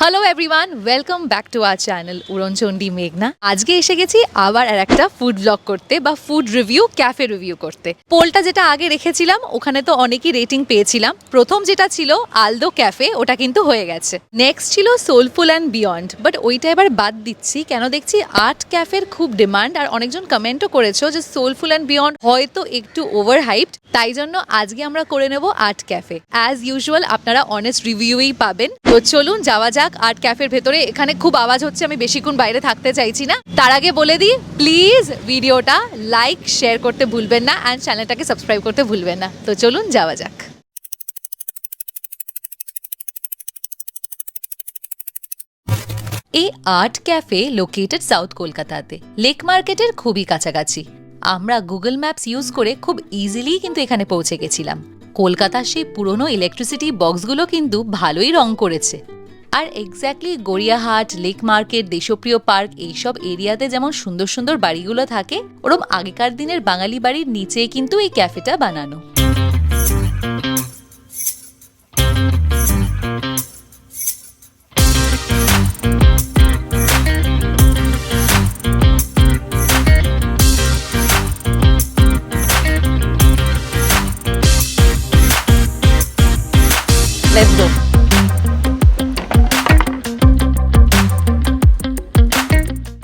Hello everyone welcome back to our channel Uronchondi মেঘনা আজকে এসে গেছি আবার আর একটা ফুড ব্লগ করতে বা ফুড রিভিউ ক্যাফে রিভিউ করতে। পোলটা যেটা আগে রেখেছিলাম, ওখানে তো অনেকই রেটিং পেয়েছিলাম। প্রথম যেটা ছিল আলদো ক্যাফে ওটা কিন্তু হয়ে গেছে। নেক্সট ছিল সোলফুল অ্যান্ড বিয়ন্ড বাট ওইটা এবার বাদ দিচ্ছি। কেন দেখছি আর্ট ক্যাফের খুব ডিমান্ড আর অনেকজন কমেন্টও করেছ যে সোলফুল অ্যান্ড বিয়ন্ড হয়তো একটু ওভার হাইপড তাই জন্য আজকে আমরা করে নেব আর্ট ক্যাফে অ্যাজ ইউজুয়াল আপনারা অনেস্ট রিভিউই পাবেন। তো চলুন, যাওয়া যাক। আর্ট ক্যাফের ভেতরে এখানে খুব আওয়াজ হচ্ছে, আমি বেশিক্ষণ বাইরে থাকতে চাইছি না। তার আগে বলে দিই প্লিজ ভিডিওটা লাইক শেয়ার করতে ভুলবেন না অ্যান্ড চ্যানেলটাকে সাবস্ক্রাইব করতে ভুলবেন না। তো চলুন, যাওয়া যাক। এই আর্ট ক্যাফে লোকেটেড সাউথ কলকাতাতে। লেক মার্কেটের খুবই কাছাকাছি। আমরা গুগল ম্যাপস ইউজ করে খুব ইজিলি কিন্তু এখানে পৌঁছে গেছিলাম। কলকাতার সেই পুরনো ইলেকট্রিসিটি বক্সগুলো কিন্তু ভালোই রং করেছে। আর exactly Gariahat lake market Deshapriya park এইসব এরিয়াতে যেমন সুন্দর সুন্দর বাড়িগুলো থাকে, ওরম আগেকার দিনের বাঙালি বাড়ির নিচে কিন্তু এই ক্যাফেটা বানানো।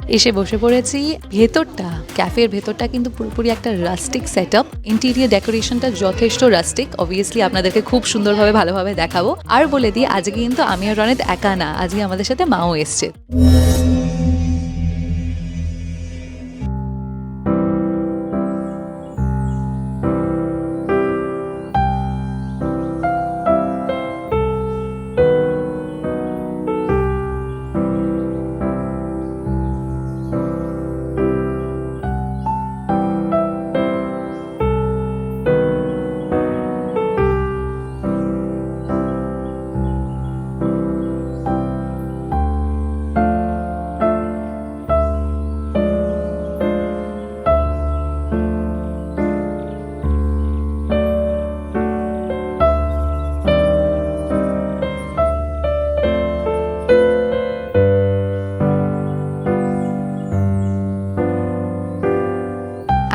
এসে বসে পড়েছি। ভেতরটা, ক্যাফের ভেতরটা কিন্তু পুরোপুরি একটা রাস্টিক সেট আপ ইন্টেরিয়ার ডেকোরেশনটা যথেষ্ট রাস্টিক অবভিয়াসলি আপনাদেরকে খুব সুন্দরভাবে, ভালোভাবে দেখাবো। আর বলে দিই, আজকে কিন্তু আমি আর রনিত একা না, আজকে আমাদের সাথে মাও এসছে।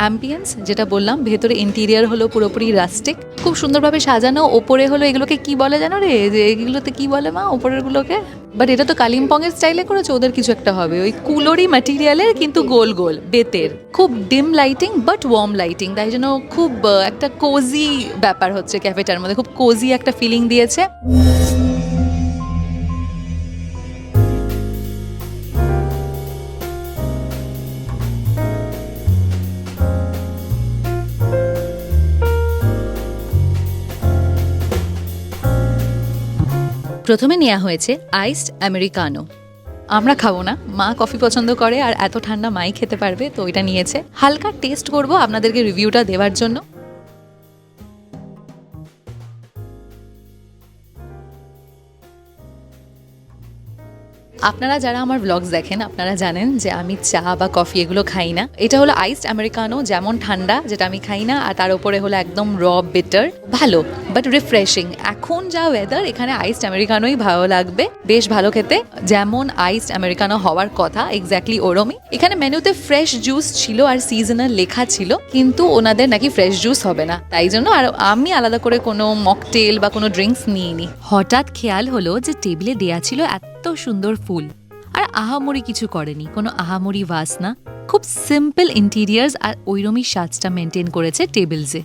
অ্যাম্বিয়েন্স যেটা বললাম, ভেতরে ইন্টেরিয়ার হলো পুরোপুরি রাস্টিক খুব সুন্দরভাবে সাজানো, ওপরে হলো এগুলোকে কি বলে জানো রে? যে এগুলোতে কি বলে মা ওপরের গুলোকে বাট এটা তো কালিম্পংয়ের স্টাইলে করেছে, ওদের কিছু একটা হবে। ওই কুলোরি ম্যাটেরিয়ালের কিন্তু গোল গোল, বেতের। খুব ডিম লাইটিং বাট ওয়ার্ম লাইটিং তাই জন্য খুব একটা কোজি ব্যাপার হচ্ছে ক্যাফেটার মধ্যে। খুব কোজি একটা ফিলিং দিয়েছে। প্রথমে নেওয়া হয়েছে আইসড আমেরিকানো। আমরা খাব না। মা কফি পছন্দ করে আর এত ঠান্ডা মাই খেতে পারবে, তো ওইটা নিয়েছে। হালকা টেস্ট করব আপনাদেরকে রিভিউটা দেওয়ার জন্য। আপনারা যারা আমার ব্লগস দেখেন, আপনারা জানেন যে আমি চা বা কফি এগুলো খাই না। এটা হলো আইসড আমেরিকানো যেমন ঠান্ডা, যেটা আমি খাই না, আর তার উপরে হলো একদম র বেটার ভালো বাট রিফ্রেশিং এখন যা ওয়েদার এখানে আইসড আমেরিকানোই ভালো লাগবে, বেশ ভালো খেতে। যেমন আইসড আমেরিকানো হওয়ার কথা এক্স্যাক্টলি ওরমই। এখানে মেনুতে ফ্রেশ জুস ছিল আর সিজনাল লেখা ছিল, কিন্তু ওনাদের নাকি ফ্রেশ জুস হবে না। তাই জন্য আর আমি আলাদা করে কোনো মকটেল বা কোনো ড্রিঙ্কস নিইনি। হঠাৎ খেয়াল হলো যে টেবিলে দেয়া ছিল এত সুন্দর ফুল। আর আহামরি কিছু করেনি, কোনো আহামরি ভাস না। খুব সিম্পল ইন্টেরিয়ার্স আর ওইরমই সাজটা মেনটেন করেছে টেবিলসে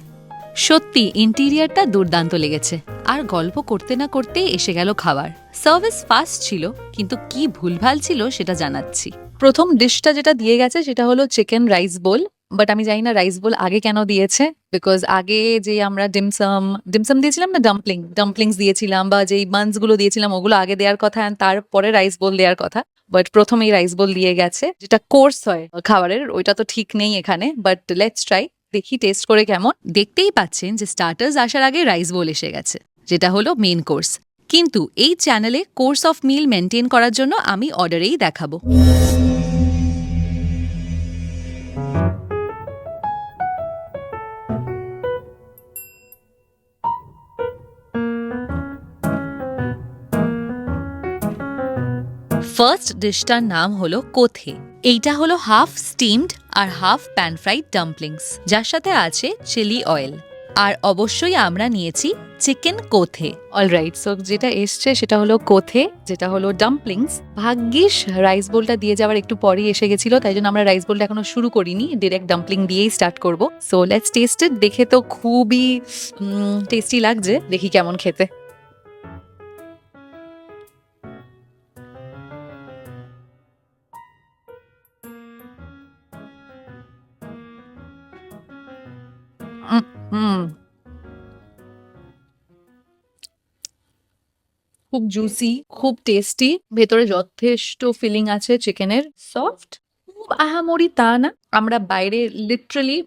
সত্যি ইন্টেরিয়ারটা দুর্দান্ত লেগেছে। আর গল্প করতে না করতেই এসে গেল খাবার। সার্ভিস ফাস্ট ছিল, কিন্তু কি ভুলভাল ছিল সেটা জানাচ্ছি। প্রথম ডিশটা যেটা দিয়ে গেছে সেটা হলো চিকেন রাইস বোল বাট আমি জানি না রাইস বোল আগে কেন দিয়েছে? বিকজ আগে যে আমরা ডিমসাম ডিমসাম দিয়েছিলাম না ডাম্পলিং ডাম্পলিংস দিয়েছিলাম বা যেই বানসগুলো দিয়েছিলাম, ওগুলো আগে দেওয়ার কথা তারপরে রাইস বোল দেওয়ার কথা। বাট প্রথমেই রাইস বোল দিয়ে গেছে, যেটা কোর্স হয় খাবারের, ওইটা তো ঠিক নেই এখানে। বাট লেটস ট্রাই দেখি টেস্ট করে কেমন। দেখতেই পাচ্ছেন যে স্টার্টার্স আসার আগে রাইস বোল এসে গেছে, যেটা হলো মেন কোর্স কিন্তু এই চ্যানেলে কোর্স অফ মিল মেনটেন করার জন্য আমি অর্ডারেই দেখাবো। ফার্স্ট ডিশটার নাম হলো কোথে। এইটা হলো হাফ স্টিমড আর হাফ প্যান ফ্রাইড ডাম্পলিংস যার সাথে আছে চিলি অয়েল আর অবশ্যই আমরা নিয়েছি চিকেন কোথে। অলরাইট সো যেটা এসছে সেটা হলো কোথে, যেটা হলো ডাম্পলিংস ভাগ্যিস রাইস বোলটা দিয়ে যাওয়ার একটু পরেই এসে গেছিল, তাই জন্য আমরা রাইস বোলটা এখনও শুরু করিনি ডিরেক্ট ডাম্পলিং দিয়েই স্টার্ট করব। সো লেটস টেস্টেড দেখে তো খুবই টেস্টি লাগছে। দেখি কেমন খেতে। হুম। খুব জুসি খুব টেস্টি ভেতরে যথেষ্ট ফিলিং আছে চিকেনের সফট খুব আহামরি তা না। আমরা বাইরে লিটারালি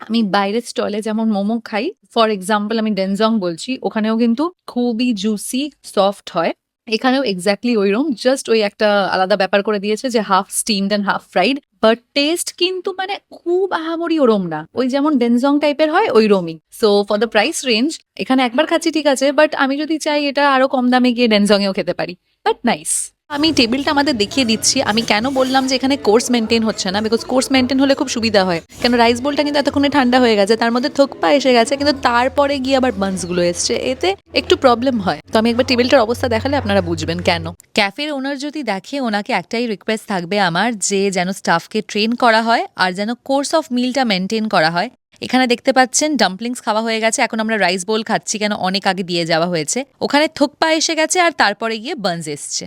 আমি বাইরের স্টলে যেমন মোমো খাই ফর এক্সাম্পল আমি ডেনজং বলছি, ওখানেও কিন্তু খুবই জুসি সফট হয়। এখানেও এক্স্যাক্টলি ওইরকম জাস্ট ওই একটা আলাদা ব্যাপার করে দিয়েছে যে half steamed and half fried but taste কিন্তু মানে খুব আহামরি ওরম না। ওই যেমন ডেনজং টাইপের হয়, ওই রোমই so for the price range এখানে একবার খাচ্ছি ঠিক আছে বাট আমি যদি চাই এটা আরও কম দামে গিয়ে ডেনজং এও খেতে পারি। বাট নাইস আমি টেবিলটা আমাদের দেখিয়ে দিচ্ছি। আমি কেন বললাম যে এখানে কোর্স মেনটেন হচ্ছে না? বিকজ কোর্স মেনটেন হলে খুব সুবিধা হয়। কেন রাইস বোলটা কিন্তু এতক্ষণে ঠান্ডা হয়ে গেছে, তার মধ্যে থোকপা এসে গেছে, কিন্তু তারপরে গিয়ে আবার বান্সগুলো এসছে। এতে একটু প্রবলেম হয়। তো আমি একবার টেবিলটার অবস্থা দেখালে আপনারা বুঝবেন কেন। ক্যাফের ওনার যদি দেখে, ওনাকে একটাই রিকোয়েস্ট থাকবে আমার যে যেন স্টাফকে ট্রেন করা হয় আর যেন কোর্স অফ মিলটা মেনটেন করা হয়। এখানে দেখতে পাচ্ছেন ডাম্পলিংস খাওয়া হয়ে গেছে। এখন আমরা রাইস বোল খাচ্ছি কেন? অনেক আগে দিয়ে যাওয়া হয়েছে। ওখানে থোকপা এসে গেছে আর তারপরে গিয়ে বান্স এসছে।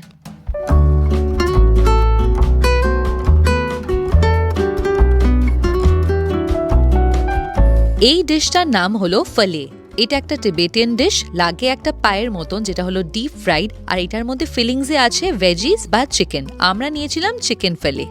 এই ডিশটার নাম হলো ফলে। এটা একটা টিবেটিয়ান ডিশ লাগে একটা পায়ের মতন যেটা হলো ডিপ ফ্রাইড আর এটার মধ্যে ফিলিংসে আছে ভেজিস বা চিকেন আমরা নিয়েছিলাম চিকেন ফেলে।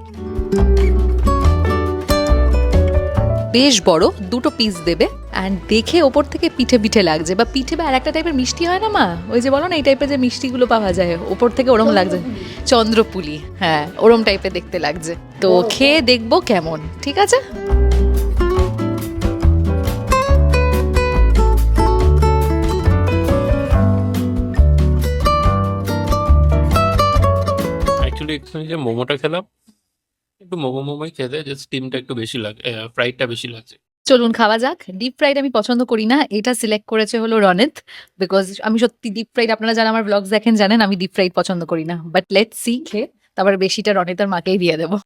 বেশ বড় দুটো পিস দেবে। অ্যান্ড দেখে ওপর থেকে পিঠে পিঠে লাগছে বা পিঠে বা আর একটা টাইপের মিষ্টি হয় না মা? ওই যে বলো না এই টাইপের যে মিষ্টিগুলো পাওয়া যায় ওপর থেকে ওরম লাগছে। চন্দ্রপুলি হ্যাঁ ওরম টাইপের দেখতে লাগছে। তো খেয়ে দেখব কেমন ঠিক আছে? অ্যাকচুয়ালি এখানে যে মোমোটা খেলাম। একটু মোমো মোমোই খেতে যে স্টিমটা একটু বেশি লাগে ফ্রাইডটা বেশি লাগছে। চলুন খাওয়া যাক। ডিপ ফ্রাইড আমি পছন্দ করি না, এটা সিলেক্ট করেছে হলো রনিত বিকজ আমি সত্যি ডিপ ফ্রাইড আপনারা যারা আমার ব্লগস দেখেন জানেন, আমি ডিপ ফ্রাইড পছন্দ করি না। বাট লেট সি খেয়ে, তারপর বেশিটা রনিতার মাকেই দিয়ে দেবো।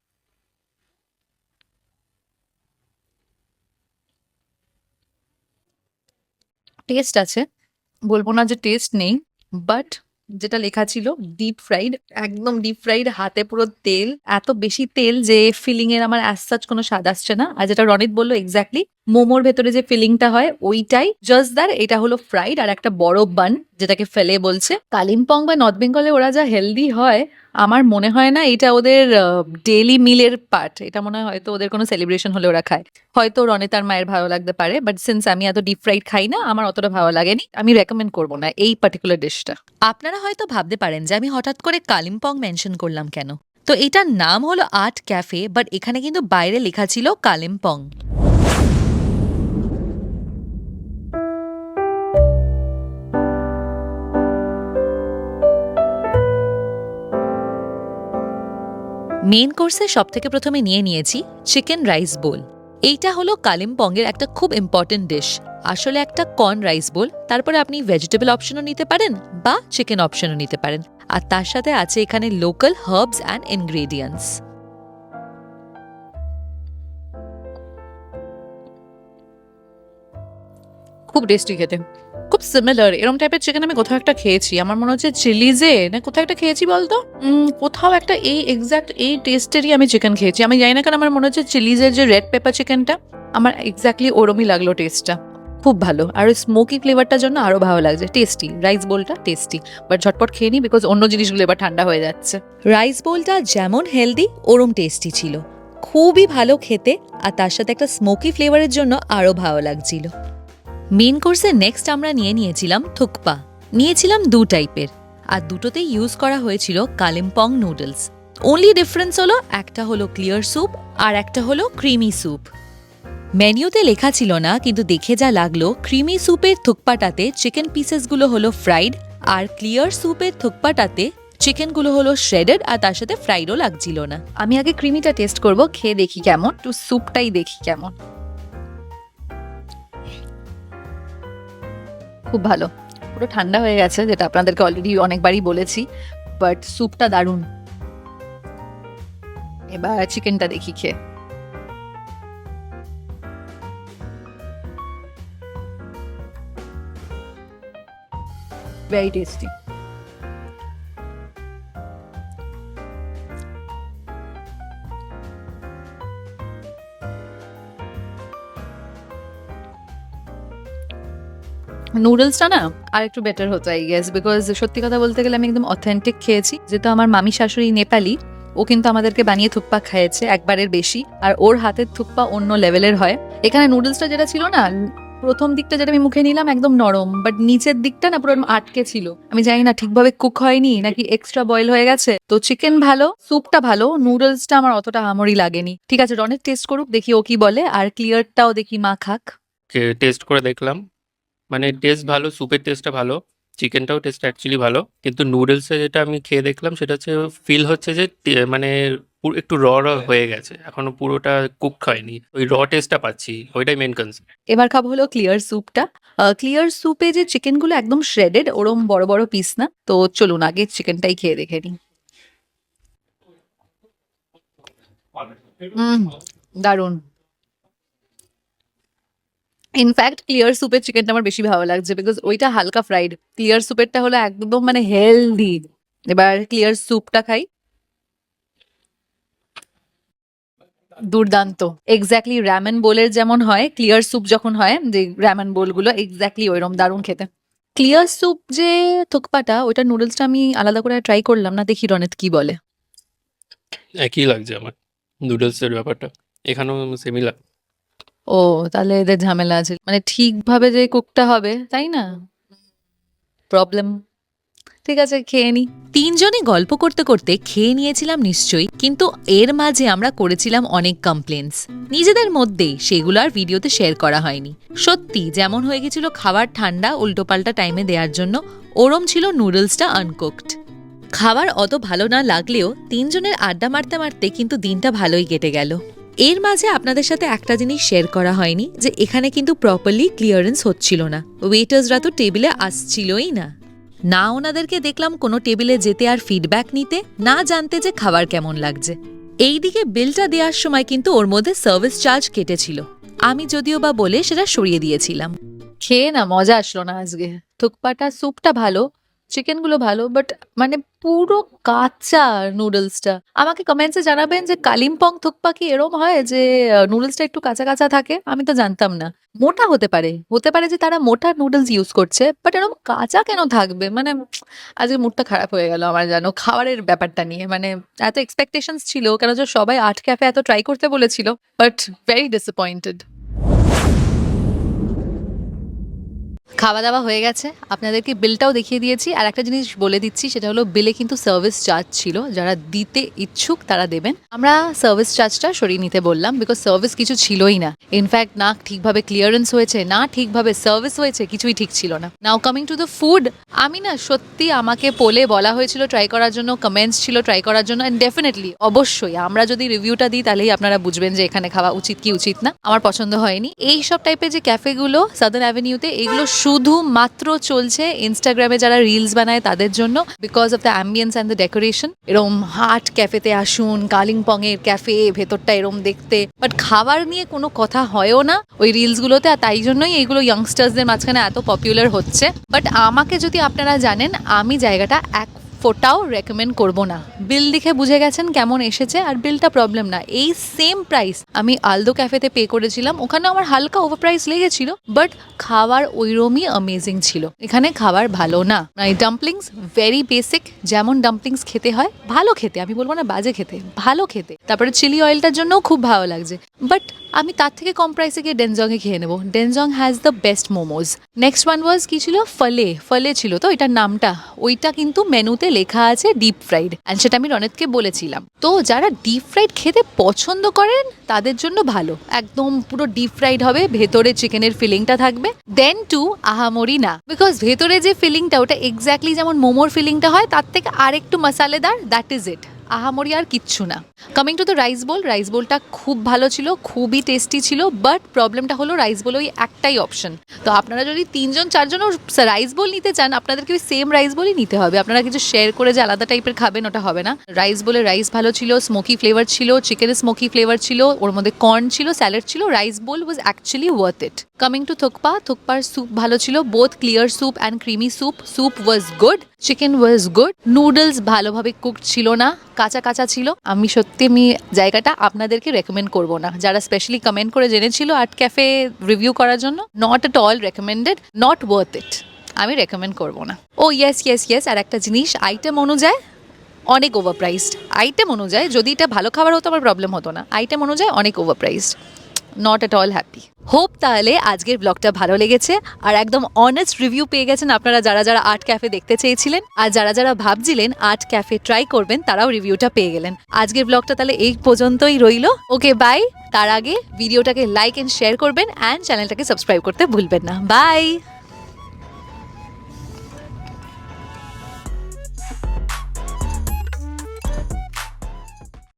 টেস্ট আছে, বলব না যে টেস্ট নেই বাট যেটা লেখা ছিল ডিপ ফ্রাইড একদম ডিপ ফ্রাইড হাতে পুরো তেল, এত বেশি তেল যে ফিলিং এর আমার অ্যাজ কোনো স্বাদ আসছে না। আর যেটা রনিত বলল এক্স্যাক্টলি মোমোর ভেতরে যে ফিলিংটা হয়, ওইটাই। জাস্ট দ্যার এটা হলো ফ্রাইড আর একটা বড় বান যেটাকে ফেলে বলছে। কালিম্পং বা নর্থ বেঙ্গলে ওরা যা হেলদি হয়, আমার মনে হয় না এটা ওদের ডেলি মিলের পার্ট এটা মনে হয় হয়তো ওদের কোনো সেলিব্রেশন হলে ওরা খায়। হয়তো রনিতার মায়ের ভালো লাগতে পারে বাট সিন্স আমি এত ডিপ ফ্রাইড খাই না, আমার অতটা ভালো লাগেনি। আমি রেকমেন্ড করব না এই পার্টিকুলার ডিশটা আপনারা হয়তো ভাবতে পারেন যে আমি হঠাৎ করে কালিম্পং মেনশন করলাম কেন? তো এটার নাম হলো আর্ট ক্যাফে বাট এখানে কিন্তু বাইরে লেখা ছিল কালিম্পং। মেন কোর্সে সব থেকে প্রথমে নিয়ে নিয়েছি চিকেন রাইস বোল এইটা হলো কালিম্পংয়ের একটা খুব ইম্পর্টেন্ট ডিশ আসলে একটা কর্ন রাইস বোল তারপরে আপনি ভেজিটেবল অপশনও নিতে পারেন বা চিকেন অপশনও নিতে পারেন। আর তার সাথে আছে এখানে লোকাল হার্বস অ্যান্ড ইনগ্রেডিয়েন্টস খুব টেস্টি খেতে। খুব সিমিলার এরকম টাইপের চিকেন আমি কোথাও একটা খেয়েছি। আমার মনে হচ্ছে চিলিজে না কোথাও একটা খেয়েছি বলতো? কোথাও একটা এই এক্সাক্ট এই টেস্টেরই আমি চিকেন খেয়েছি। আমি জানি না কেন আমার মনে হচ্ছে চিলিজের যে রেড পেপার চিকেনটা আমার এক্স্যাক্টলি ওরমই লাগল টেস্টটা খুব ভালো। আর স্মোকি ফ্লেভারটার জন্য আরও ভালো লাগছে। টেস্টি রাইস বোলটা টেস্টি বাট ঝটপট খেয়ে নি বিকজ অন্য জিনিসগুলো এবার ঠান্ডা হয়ে যাচ্ছে। রাইস বোলটা যেমন হেলদি ওরম টেস্টি ছিল। খুবই ভালো খেতে, আর তার সাথে একটা স্মোকি ফ্লেভারের জন্য আরও ভালো লাগছিল। মেন কোর্সে নেক্সট আমরা নিয়ে নিয়েছিলাম থুকপা। নিয়েছিলাম দু টাইপের আর দুটোতেই ইউজ করা হয়েছিল কালিম্পং নুডলস অনলি ডিফারেন্স হলো, একটা হলো ক্লিয়ার স্যুপ আর একটা হলো ক্রিমি স্যুপ মেনিউতে লেখা ছিল না, কিন্তু দেখে যা লাগল ক্রিমি স্যুপের থুকপাটাতে চিকেন পিসেসগুলো হলো ফ্রাইড আর ক্লিয়ার স্যুপের থুকপাটাতে চিকেনগুলো হলো শ্রেডেড আর তার সাথে ফ্রাইডও লাগছিল না। আমি আগে ক্রিমিটা টেস্ট করব, খেয়ে দেখি কেমন টু স্যুপটাই দেখি কেমন। খুব ভালো। পুরো ঠান্ডা হয়ে গেছে, যেটা আপনাদেরকে অলরেডি অনেকবারই বলেছি বাট স্যুপটা দারুণ। এবার চিকেনটা দেখি খেয়ে। ভেরি টেস্টি নুডলসটা না আর একটু বেটার হতো আই গেস বিকজ সত্যি কথা বলতে গেলে আমি একদম অথেন্টিক খেয়েছি। যেহেতু আমার মামি শাশুড়ি নেপালি, ও কিন্তু আমাদেরকে বানিয়ে থুপ্পা খাইয়েছে একবারের বেশি, আর ওর হাতের থুপ্পা অন্য লেভেলের হয়। এখানে নুডলসটা যেটা ছিল না, প্রথম দিকটা যেটা আমি মুখে নিলাম একদম নরম বাট নিচের দিকটা না পুরো আটকে ছিল। আমি জানি না ঠিকভাবে কুক হয়নি, নাকি এক্সট্রা বয়েল হয়ে গেছে। তো চিকেন ভালো স্যুপটা ভালো নুডলসটা আমার অতটা আমরি লাগেনি। ঠিক আছে রনের টেস্ট করুক, দেখি ও কি বলে, আর ক্লিয়ারটাও দেখি মা খাক। টেস্ট করে দেখলাম। মানে টেস্ট ভালো স্যুপের টেস্টটা ভালো চিকেনটাও টেস্ট অ্যাকচুয়ালি ভালো কিন্তু নুডলসে যেটা আমি খেয়ে দেখলাম সেটা হচ্ছে ফিল হচ্ছে যে মানে একটু র র হয়ে। গেছে এখনও পুরোটা কুক হয়নি ওই র টেস্টটা পাচ্ছি ওইটাই মেন কনসেপ্ট এবার খাব হলো ক্লিয়ার স্যুপটা ক্লিয়ার স্যুপে যে চিকেনগুলো একদম শ্রেডেড ওরম বড় বড় পিস না তো চলুন আগে চিকেনটাই খেয়ে দেখে নিই। দারুণ। ইনফ্যাক্ট ক্লিয়ার স্যুপের চিকেনটা আমার বেশি ভালো লাগছে বিকজ ওইটা হালকা ফ্রাইড ক্লিয়ার স্যুপেরটা হলো একদম মানে হেলদি এবার ক্লিয়ার স্যুপটা খাই। দুর্দান্ত। এক্স্যাক্টলি র্যামেন বোলের যেমন হয় ক্লিয়ার স্যুপ যখন হয়, যে র্যামেন বোলগুলো এক্স্যাক্টলি ওইরকম দারুণ খেতে। ক্লিয়ার স্যুপ যে থুকপাটা, ওইটা নুডলসটা আমি আলাদা করে ট্রাই করলাম না, দেখি রনেত কি বলে। একই লাগছে আমার। নুডলসের ব্যাপারটা। এখানেও সেমি লাগ ও, তাহলে এদের ঝামেলা আছে। মানে ঠিকভাবে যে কুকটা হবে, তাই না? প্রবলেম ঠিক আছে, খেয়ে নি। তিনজনে গল্প করতে করতে খেয়ে নিয়েছিলাম নিশ্চয়ই, কিন্তু এর মাঝে আমরা করেছিলাম অনেক কমপ্লেন্টস নিজেদের মধ্যেই সেগুলো আর ভিডিওতে শেয়ার করা হয়নি। সত্যি, যেমন হয়ে গেছিল খাবার ঠান্ডা, উল্টোপাল্টা টাইমে দেওয়ার জন্য। ওরম ছিল নুডলসটা আনকুকড খাবার অত ভালো না লাগলেও তিনজনের আড্ডা মারতে মারতে কিন্তু দিনটা ভালোই কেটে গেল। এর মাঝে আপনাদের সাথে একটা জিনিস শেয়ার করা হয়নি, যে এখানে কিন্তু প্রপারলি ক্লিয়ারেন্স হচ্ছিল না। ওয়েটার্সরা তো টেবিলে আসছিলই না। না ওনাদেরকে দেখলাম কোনো টেবিলে যেতে আর ফিডব্যাক নিতে, না জানতে যে খাবার কেমন লাগছে। এইদিকে বিলটা দেওয়ার সময় কিন্তু ওর মধ্যে সার্ভিস চার্জ কেটেছিল। আমি যদিও বা বলে সেটা সরিয়ে দিয়েছিলাম। খেয়ে না, মজা আসলো না আজকে। থুকপাটা স্যুপটা ভালো চিকেনগুলো ভালো বাট মানে পুরো কাঁচা নুডলসটা আমাকে কমেন্টসে জানাবেন যে কালিম্পং থুকপা কি এরম হয় যে নুডলসটা একটু কাঁচা কাঁচা থাকে? আমি তো জানতাম না। মোটা হতে পারে। হতে পারে যে তারা মোটা নুডলস ইউজ করছে বাট এরকম কাঁচা কেন থাকবে? মানে আজকে মুডটা খারাপ হয়ে গেল আমার জানো, খাবারের ব্যাপারটা নিয়ে। মানে এত এক্সপেকটেশনস ছিল, কেন যে সবাই আর্ট ক্যাফে এত ট্রাই করতে বলেছিল বাট ভেরি ডিসঅ্যাপয়েন্টেড খাওয়া দাওয়া হয়ে গেছে। আপনাদেরকে বিলটাও দেখিয়ে দিয়েছি। আর একটা জিনিস বলে দিচ্ছি, সেটা হলো বিলে কিন্তু সার্ভিস চার্জ ছিল। যারা দিতে ইচ্ছুক তারা দেবেন। আমরা সার্ভিস চার্জটা সরিয়ে নিতে বললাম বিকজ সার্ভিস কিছু ছিলই না। ইনফ্যাক্ট না ঠিকভাবে ক্লিয়ারেন্স হয়েছে, না ঠিকভাবে সার্ভিস হয়েছে, কিছুই ঠিক ছিল না। Now coming to the food আমি না সত্যি আমাকে পোলে বলা হয়েছিল ট্রাই করার জন্য কমেন্টস ছিল ট্রাই করার জন্য অ্যান্ড ডেফিনেটলি অবশ্যই, আমরা যদি রিভিউটা দিই, তাহলেই আপনারা বুঝবেন যে এখানে খাওয়া উচিত কি উচিত না। আমার পছন্দ হয়নি। এই সব টাইপের যে ক্যাফেগুলো সাদার্ন অ্যাভিনিউতে এগুলো শুধুমাত্র চলছে ইনস্টাগ্রামে যারা রিলস বানায় তাদের জন্য because of the ambience and the decoration এরম হাট ক্যাফেতে আসুন, কালিম্পংয়ের ক্যাফে ভেতরটা এরম দেখতে। বাট খাবার নিয়ে কোনো কথা হয়ও না ওই রিলসগুলোতে আর তাই জন্যই এইগুলো ইয়াংস্টার্সদের মাঝখানে এত পপুলার হচ্ছে। বাট আমাকে যদি আপনারা জানেন, আমি জায়গাটা এক ফোটাও রেকমেন্ড করব না। বিল দেখে বুঝে গেছেন কেমন এসেছে, আর বিলটা প্রবলেম না। এই সেম প্রাইস আমি আলদো ক্যাফেতে পে করেছিলাম। ওখানে আমার হালকা ওভার প্রাইস লেগেছিল বাট খাবার ওইরমই অ্যামেজিং ছিল। এখানে খাবার ভালো না। এই ডাম্পলিংস ভেরি বেসিক যেমন ডাম্পলিংস খেতে হয়, ভালো খেতে। আমি বলব না বাজে খেতে, ভালো খেতে। তারপরে চিলি অয়েলটার জন্যও খুব ভালো লাগছে। বাট আমি তার থেকে কম প্রাইসে গিয়ে ডেনজংয়ে খেয়ে নেব। Denzong has the best momos next one was কি ছিল? ফলে ফলে ছিল তো, এটার নামটা। ওইটা কিন্তু মেনুতে লেখা আছে ডিপ ফ্রাইড অ্যান্ড সেটা আমি রনেতকে বলেছিলাম। তো যারা ডিপ ফ্রাইড খেতে পছন্দ করেন, তাদের জন্য ভালো। একদম পুরো ডিপ ফ্রাইড হবে, ভেতরে চিকেনের ফিলিংটা থাকবে। দেন টু আহামরি না। বিকজ ভেতরে যে ফিলিংটা ওটা এক্স্যাক্টলি যেমন মোমোর ফিলিংটা হয়, তার থেকে আরেকটু মশালেদার দ্যাট ইজ ইট আহামরি আর কিচ্ছু না। Coming to the rice bowl rice বোলটা খুব ভালো ছিল, খুবই টেস্টি ছিল বাট প্রবলেমটা হলো রাইস বোল ওই একটাই অপশন তো আপনারা যদি তিনজন, চারজনও রাইস বোল নিতে চান, আপনাদেরকে ওই সেম রাইস বোলই নিতে হবে। আপনারা কিছু শেয়ার করে যে আলাদা টাইপের খাবেন, ওটা হবে না। রাইস বোলে রাইস ভালো ছিল স্মোকি ফ্লেভার ছিল চিকেনের স্মোকি ফ্লেভার ছিল, ওর মধ্যে কর্ন ছিল স্যালাড ছিল rice bowl was actually worth it coming to thukpa থুকপার soup ভালো ছিল both clear soup and creamy soup soup was good chicken was good noodles ভালোভাবে কুকড ছিল না, কাঁচা কাঁচা ছিল। আমি সত্যি আমি জায়গাটা আপনাদেরকে রেকমেন্ড করব না। যারা স্পেশালি কমেন্ট করে জেনেছিল আর্ট ক্যাফে রিভিউ করার জন্য not at all recommended not worth it আমি রেকমেন্ড করব না। ও ইয়েস ইয়েস ইয়েস আর একটা জিনিস আইটেম অনুযায়ী অনেক ওভার প্রাইসড আইটেম অনুযায়ী যদি এটা ভালো খাবার হতো, আমার প্রবলেম হতো না। আইটেম অনুযায়ী অনেক overpriced not at all happy hope তাহলে আজকের ব্লগটা ভালো লেগেছে। আর একদম অনেস্ট রিভিউ পেয়ে গেছেন আপনারা যারা যারা আর্ট ক্যাফে দেখতে চেয়েছিলেন। আর যারা যারা ভাবছিলেন আর্ট ক্যাফে ট্রাই করবেন, তারাও রিভিউটা পেয়ে গেলেন। আজকের ব্লগটা তাহলে এই পর্যন্তই রইল। ওকে বাই তার আগে ভিডিওটাকে লাইক এন্ড শেয়ার করবেন অ্যান্ড চ্যানেলটাকে সাবস্ক্রাইব করতে ভুলবেন না। বাই